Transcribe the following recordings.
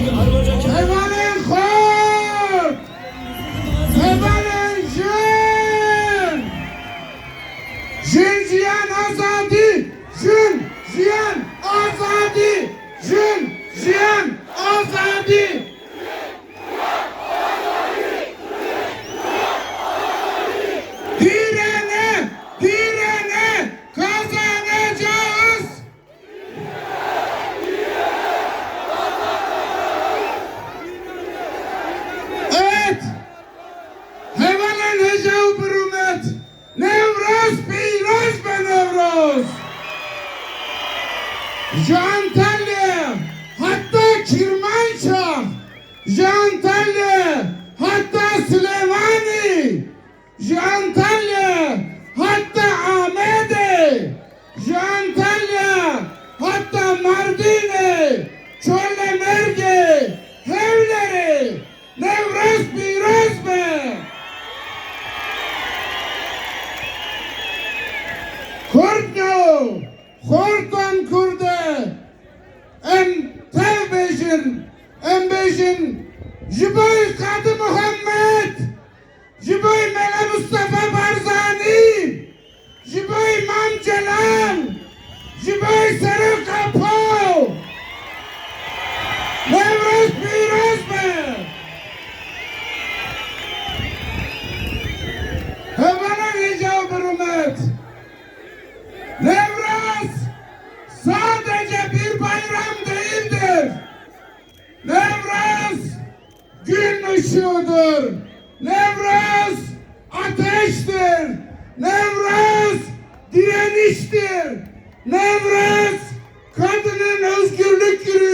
Thank you.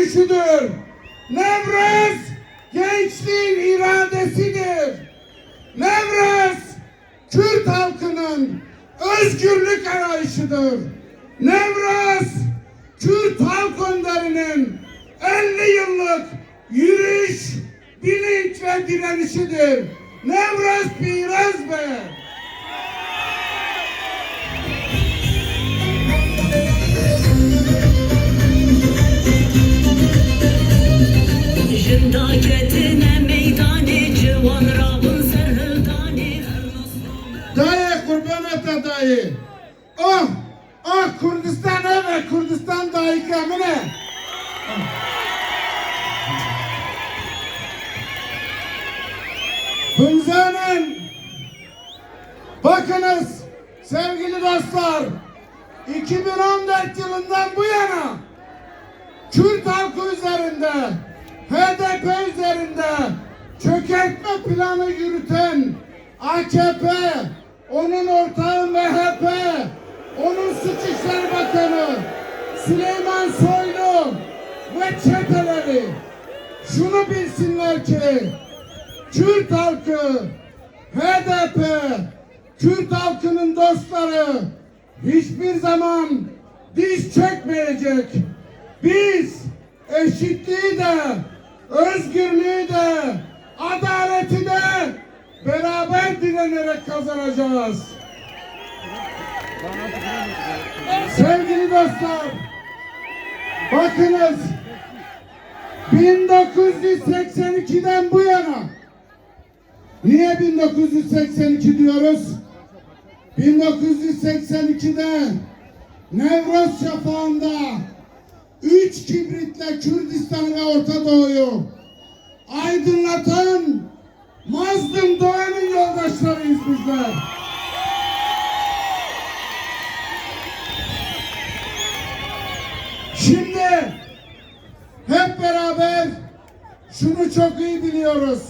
Yürüyüşüdür. Nevroz gençliğin iradesidir. Nevroz Kürt halkının özgürlük arayışıdır. Nevroz Kürt halk önderinin 50 yıllık yürüyüş, bilinç ve direnişidir. Nevroz Piroz be! Dayı kurban et dayı. Oh! Oh Kürdistan evet Kürdistan dayı kamine. Fınzanın Bakınız sevgili dostlar 2014 yılından bu yana Kürt halkı üzerinde HDP üzerinde çökertme planı yürüten AKP, onun ortağı MHP, onun Suç İşleri Bakanı Süleyman Soylu ve çeteleri şunu bilsinler ki Kürt halkı, HDP, Kürt halkının dostları hiçbir zaman diz çökmeyecek. Biz eşitliği de, özgürlüğü de, adaleti de beraber direnerek kazanacağız. Sevgili dostlar, bakınız 1982'den bu yana Niye 1982 diyoruz? 1982'de Nevroz şafağında üç kibritle Kürdistan ve Orta Doğu'yu aydınlatan Mazlum Doğan'ın yoldaşlarıyız bizler. Şimdi hep beraber şunu çok iyi biliyoruz.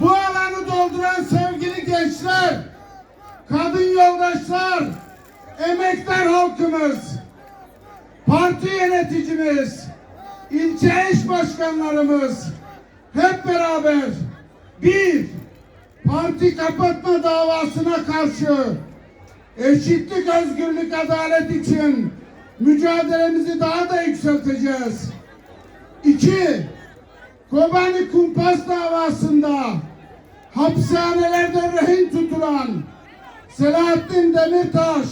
Bu alanı dolduran sevgili gençler, kadın yoldaşlar, emektar halkımız, parti yöneticimiz, ilçe eş başkanlarımız hep beraber bir parti kapatma davasına karşı eşitlik, özgürlük, adalet için mücadelemizi daha da yükselteceğiz. İki, Kobani kumpas davasında hapishanelerde rehin tutulan Selahattin Demirtaş,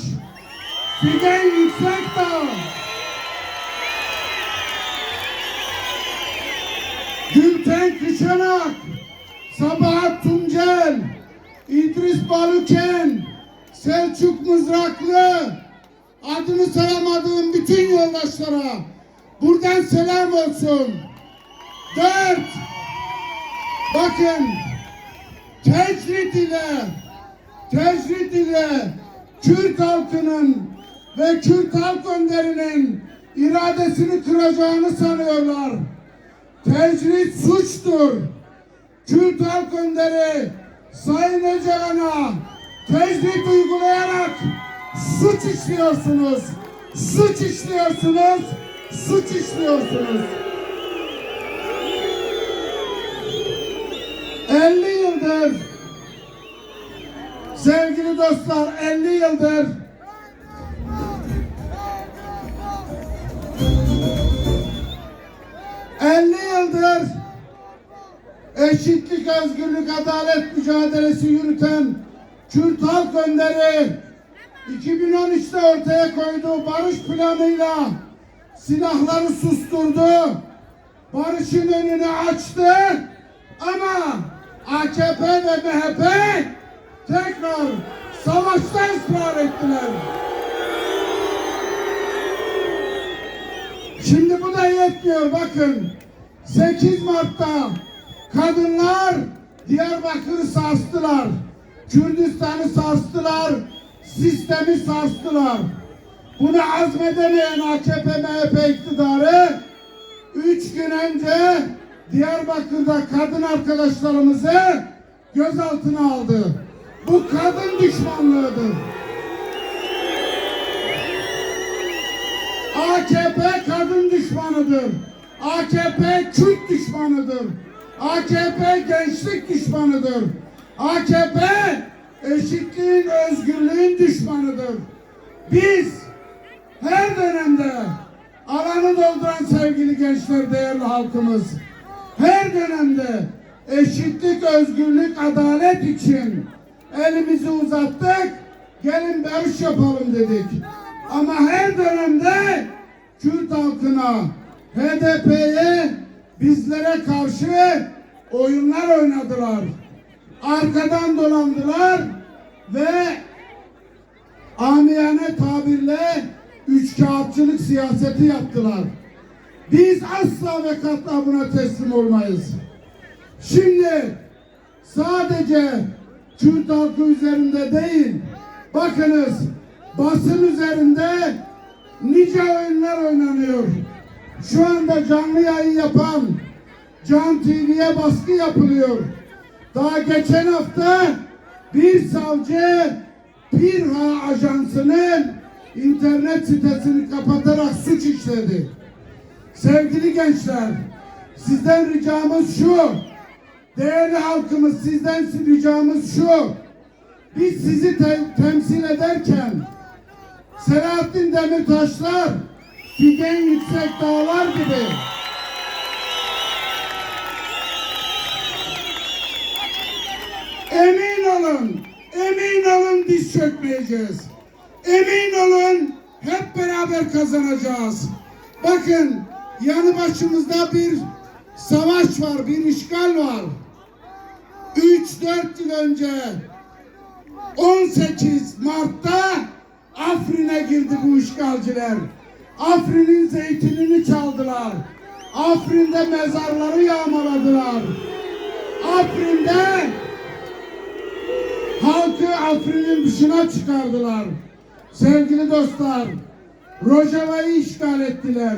Figen Yüksekdağ, Ayten Kışanak, Sabahat Tuncel, İdris Baluken, Selçuk Mızraklı, adını sayamadığım bütün yoldaşlara buradan selam olsun. Dört, bakın tecrit ile, tecrit ile Kürt halkının ve Kürt halk önderinin iradesini kıracağını sanıyorlar. Tecrit suçtur. Kürt halk önderi Sayın Öcalan'a tecrit uygulayarak suç işliyorsunuz. Suç işliyorsunuz. Suç işliyorsunuz. 50 yıldır sevgili dostlar 50 yıldır ...50 yıldır eşitlik, özgürlük, adalet mücadelesi yürüten Kürt halk önderi 2013'te ortaya koyduğu barış planıyla silahları susturdu. Barışın önünü açtı ama AKP ve MHP tekrar savaşta ısrar ettiler. Da yetmiyor bakın. 8 Mart'ta kadınlar Diyarbakır'ı sarstılar. Kürdistan'ı sarstılar. Sistemi sarstılar. Bunu azmedemeyen AKP MHP iktidarı üç gün önce Diyarbakır'da kadın arkadaşlarımızı gözaltına aldı. Bu kadın düşmanlığıdır. AKP kadın düşmanıdır. AKP Kürt düşmanıdır. AKP gençlik düşmanıdır. AKP eşitliğin, özgürlüğün düşmanıdır. Biz her dönemde alanı dolduran sevgili gençler, değerli halkımız, her dönemde eşitlik, özgürlük, adalet için elimizi uzattık, gelin barış yapalım dedik. Ama her dönemde Kürt halkına, HDP'ye, bizlere karşı oyunlar oynadılar. Arkadan dolandılar ve amiyane tabirle üçkağıtçılık siyaseti yaptılar. Biz asla ve katla buna teslim olmayız. Şimdi sadece Kürt halkı üzerinde değil, bakınız basın üzerinde nice oyunlar oynanıyor. Şu anda canlı yayın yapan Can TV'ye baskı yapılıyor. Daha geçen hafta bir savcı Pirha Ajansı'nın internet sitesini kapatarak suç işledi. Sevgili gençler, sizden ricamız şu. Değerli halkımız sizden ricamız şu. Biz sizi te- temsil ederken Selahattin Demirtaşlar Figen Yüksek Dağlar gibi Emin olun, emin olun diz çökmeyeceğiz. Emin olun hep beraber kazanacağız. Bakın yanı başımızda bir savaş var, bir işgal var. 3-4 yıl önce 18 Mart'ta Afrin'e girdi bu işgalciler. Afrin'in zeytinini çaldılar. Afrin'de mezarları yağmaladılar. Afrin'de halkı Afrin'in dışına çıkardılar. Sevgili dostlar, Rojava'yı işgal ettiler.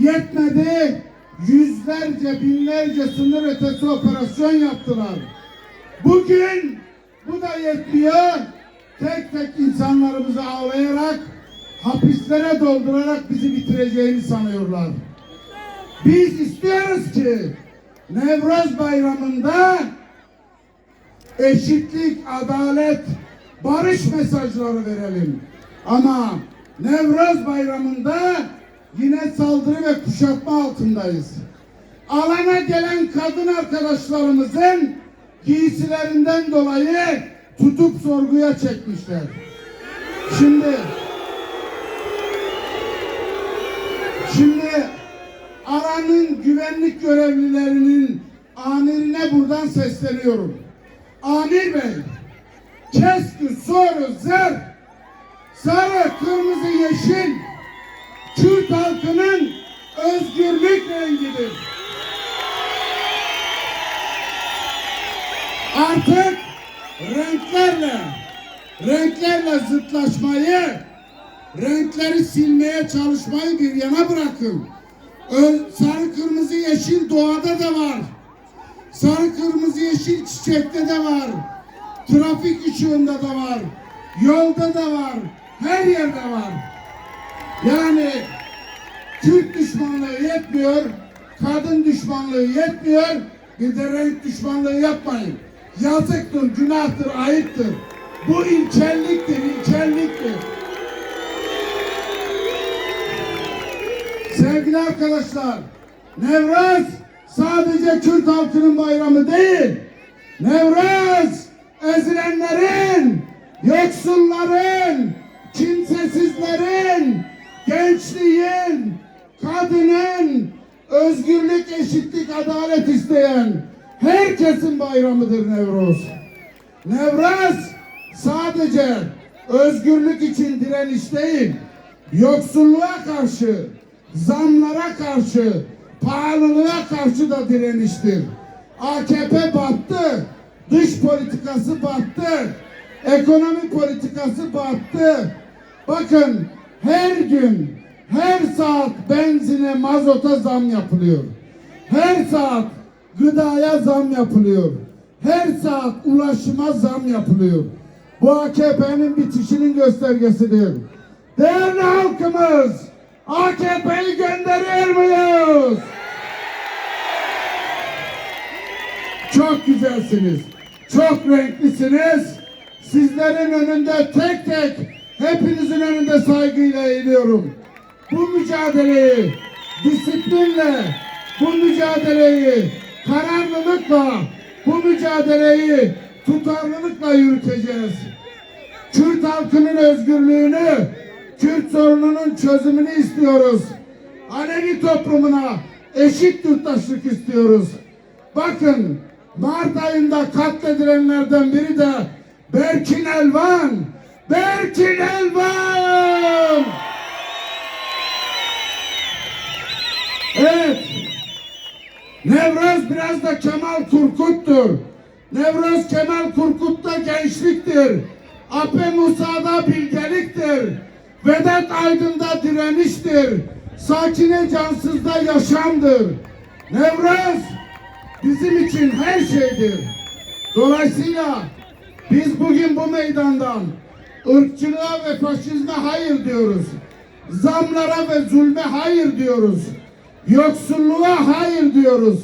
Yetmedi, yüzlerce, binlerce sınır ötesi operasyon yaptılar. Bugün bu da yetmiyor. Tek tek insanlarımızı ağlayarak, hapislere doldurarak bizi bitireceğini sanıyorlar. Biz istiyoruz ki Nevruz Bayramı'nda eşitlik, adalet, barış mesajları verelim. Ama Nevruz Bayramı'nda yine saldırı ve kuşatma altındayız. Alana gelen kadın arkadaşlarımızın giysilerinden dolayı tutup sorguya çekmişler. Şimdi Şimdi alanın güvenlik görevlilerinin amirine buradan sesleniyorum. Amir Bey, keskü, soru, zer, sarı, kırmızı, yeşil, Kürt halkının özgürlük rengidir. Artık renklerle, renklerle zıtlaşmayı, renkleri silmeye çalışmayı bir yana bırakın. Ö- Sarı, kırmızı, yeşil doğada da var. Sarı, kırmızı, yeşil çiçekte de var. Trafik ışığında da var. Yolda da var. Her yerde var. Yani Türk düşmanlığı yetmiyor, kadın düşmanlığı yetmiyor, bir de renk düşmanlığı yapmayın. Yazıktır, günahtır, ayıptır. Bu ilkelliktir, ilkelliktir. Sevgili arkadaşlar, Nevruz sadece Kürt halkının bayramı değil. Nevruz ezilenlerin, yoksulların, kimsesizlerin, gençliğin, kadının, özgürlük, eşitlik, adalet isteyen herkesin bayramıdır Nevruz. Nevruz sadece özgürlük için direniş değil, yoksulluğa karşı, zamlara karşı, pahalılığa karşı da direniştir. AKP battı, dış politikası battı, ekonomi politikası battı. Bakın her gün, her saat benzine, mazota zam yapılıyor. Her saat gıdaya zam yapılıyor. Her saat ulaşıma zam yapılıyor. Bu AKP'nin bitişinin göstergesidir. Değerli halkımız, AKP'yi gönderiyor muyuz? Çok güzelsiniz. Çok renklisiniz. Sizlerin önünde tek tek hepinizin önünde saygıyla eğiliyorum. Bu mücadeleyi disiplinle, bu mücadeleyi kararlılıkla, bu mücadeleyi tutarlılıkla yürüteceğiz. Kürt halkının özgürlüğünü, Kürt sorununun çözümünü istiyoruz. Alevi toplumuna eşit yurttaşlık istiyoruz. Bakın Mart ayında katledilenlerden biri de Berkin Elvan. Berkin Elvan! Nevruz biraz da Kemal Turkut'tur. Nevruz Kemal Kurkut'ta gençliktir. Ape Musa'da bilgeliktir. Vedat Aydın'da direniştir. Sakine Cansız'da yaşamdır. Nevruz bizim için her şeydir. Dolayısıyla biz bugün bu meydandan ırkçılığa ve faşizme hayır diyoruz. Zamlara ve zulme hayır diyoruz. Yoksulluğa hayır diyoruz.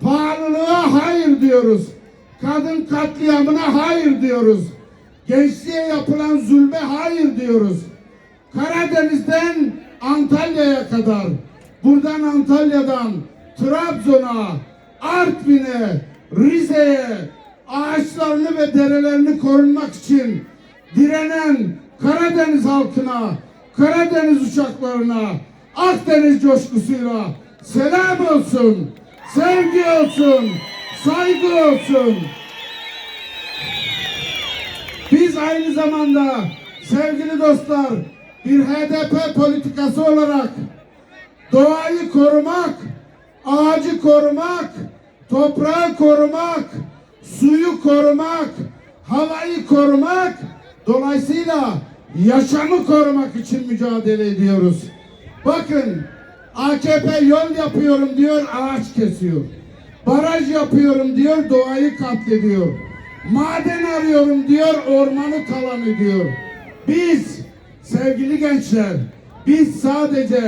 Pahalılığa hayır diyoruz. Kadın katliamına hayır diyoruz. Gençliğe yapılan zulme hayır diyoruz. Karadeniz'den Antalya'ya kadar, buradan Antalya'dan Trabzon'a, Artvin'e, Rize'ye ağaçlarını ve derelerini korunmak için direnen Karadeniz halkına, Karadeniz uçaklarına, Akdeniz coşkusuyla selam olsun, sevgi olsun, saygı olsun. Biz aynı zamanda sevgili dostlar bir HDP politikası olarak doğayı korumak, ağacı korumak, toprağı korumak, suyu korumak, havayı korumak, dolayısıyla yaşamı korumak için mücadele ediyoruz. Bakın AKP yol yapıyorum diyor, ağaç kesiyor. Baraj yapıyorum diyor, doğayı katlediyor. Maden arıyorum diyor, ormanı talan ediyor. Biz sevgili gençler, biz sadece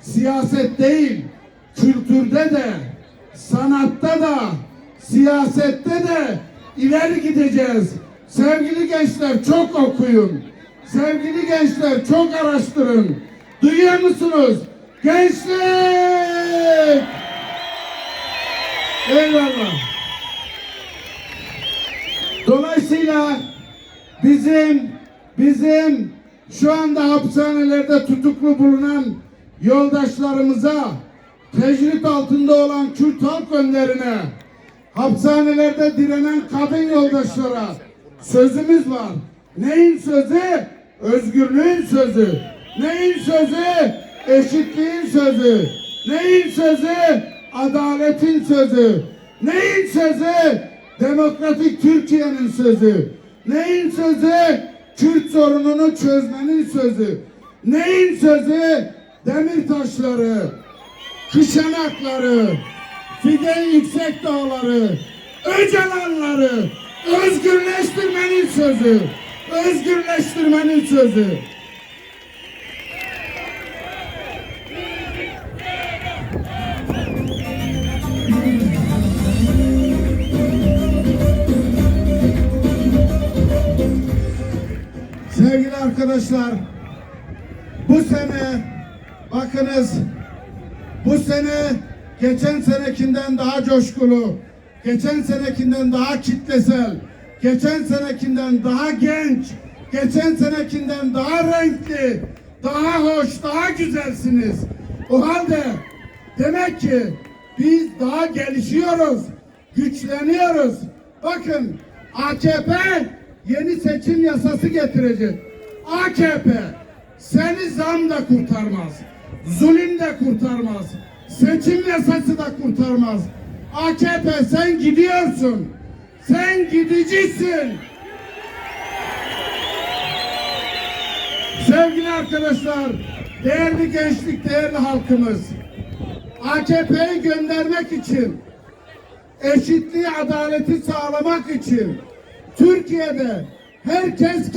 siyaset değil, kültürde de, sanatta da, siyasette de ileri gideceğiz. Sevgili gençler çok okuyun. Sevgili gençler çok araştırın. Duyuyor musunuz? Gençlik! Eyvallah. Dolayısıyla bizim bizim şu anda hapishanelerde tutuklu bulunan yoldaşlarımıza tecrit altında olan Kürt halk önlerine hapishanelerde direnen kadın yoldaşlara sözümüz var. Neyin sözü? Özgürlüğün sözü. Neyin sözü? Eşitliğin sözü. Neyin sözü? Adaletin sözü. Neyin sözü? Demokratik Türkiye'nin sözü. Neyin sözü? Kürt sorununu çözmenin sözü. Neyin sözü? Demirtaşları, Kışanakları, Figen Yüksek Dağları, Öcalanları özgürleştirmenin sözü. Özgürleştirmenin sözü. Sevgili arkadaşlar, bu sene bakınız bu sene geçen senekinden daha coşkulu, geçen senekinden daha kitlesel, geçen senekinden daha genç, geçen senekinden daha renkli, daha hoş, daha güzelsiniz. O halde demek ki biz daha gelişiyoruz, güçleniyoruz. Bakın AKP yeni seçim yasası getirecek. AKP seni zam da kurtarmaz. Zulüm de kurtarmaz. Seçim yasası da kurtarmaz. AKP sen gidiyorsun. Sen gidicisin. Sevgili arkadaşlar, değerli gençlik, değerli halkımız. AKP'yi göndermek için, eşitliği, adaleti sağlamak için Türkiye'de herkes